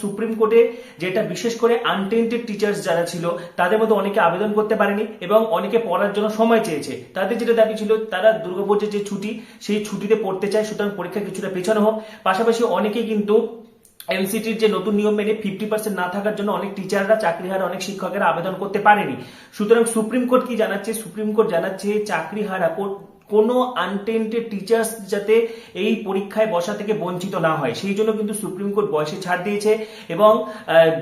Supreme কোর্টে, যেটা বিশেষ করে আনটেন্টেড টিচার্স যারা ছিল, তাদের মধ্যে অনেকে আবেদন করতে পারেনি এবং অনেকে পড়ার জন্য সময় চেয়েছে। তাদের যেটা দাবি ছিল, তারা দুর্গাপুজোর যে ছুটি, সেই ছুটিতে পড়তে চায়, সুতরাং পরীক্ষা কিছুটা পেছানো হোক। পাশাপাশি অনেকে কিন্তু এনসিটির যে নতুন নিয়ম মেনে ফিফটি পার্সেন্ট না থাকার জন্য অনেক টিচাররা চাকরি হারা অনেক শিক্ষকেরা আবেদন করতে পারেনি। সুতরাং সুপ্রিম কোর্ট কি জানাচ্ছে? সুপ্রিম কোর্ট জানাচ্ছে চাকরি হারা কোনো আনটেন্টেড টিচার্স যাতে এই পরীক্ষায় বসা থেকে বঞ্চিত না হয়। সেই জন্য কিন্তু সুপ্রিম কোর্ট বয়সে ছাড় দিয়েছে এবং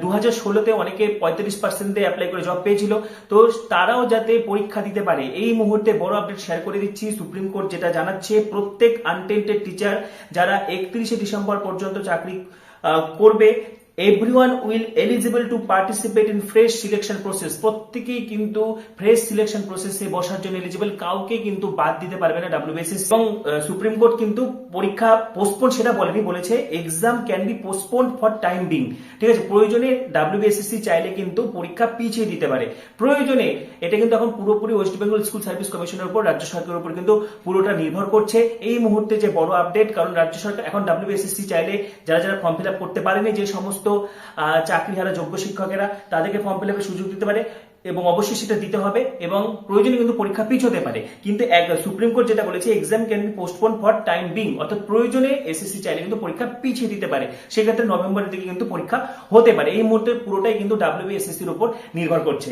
দু হাজার ষোলোতে অনেকে পঁয়তাল্লিশ পার্সেন্ট অ্যাপ্লাই করে জব পেয়েছিল। তো তারাও যাতে পরীক্ষা দিতে পারে, এই মুহূর্তে বড় আপডেট শেয়ার করে দিচ্ছি। সুপ্রিম কোর্ট যেটা জানাচ্ছে, প্রত্যেক আনটেন্টেড টিচার যারা একত্রিশে ডিসেম্বর পর্যন্ত চাকরি করবে everyone will eligible to participate in fresh selection process প্রত্যেকেই কিন্তু ফ্রেশ সিলেকশন প্রসেসে বসার জন্য এলিজিবল কাউকে কিন্তু বাদ দিতে পারবে না ডাব্লিউবিএসএস এবং সুপ্রিম কোর্ট কিন্তু পরীক্ষা পোস্টপোন সেটা বলেনি, বলেছে exam can be postpone for time being ঠিক আছে, প্রয়োজনে ডাব্লিউবিএসএসসি চাইলে কিন্তু পরীক্ষা পিছিয়ে দিতে পারে। প্রয়োজনে এটা কিন্তু এখন পুরোপুরি ওয়েস্ট বেঙ্গল স্কুল সার্ভিস কমিশনের উপর, রাজ্য সরকারের উপর কিন্তু পুরোটা নির্ভর করছে। এই মুহূর্তে যে বড় আপডেট কারণ রাজ্য সরকার এখন ডাব্লিউবিএসএসসি চাইলে যারা যারা ফর্ম ফিল আপ করতে পারেনি, যে সমস্ত চাকরিহারা যোগ্য শিক্ষকেরা তাদেরকে ফর্ম ফিল সুযোগ দিতে পারে এবং অবশ্যই সেটা দিতে হবে এবং প্রয়োজনে কিন্তু পরীক্ষা পিছোতে পারে। কিন্তু এক সুপ্রিম কোর্ট যেটা বলেছে exam can be postpone for time being অর্থাৎ প্রয়োজনে এসএসসি চাইলে কিন্তু পরীক্ষা পিছিয়ে দিতে পারে। সেক্ষেত্রে নভেম্বরের দিকে কিন্তু পরীক্ষা হতে পারে। এই মুহূর্তে পুরোটাই কিন্তু ডাব্লিউবিএসএসসির উপর নির্ভর করছে।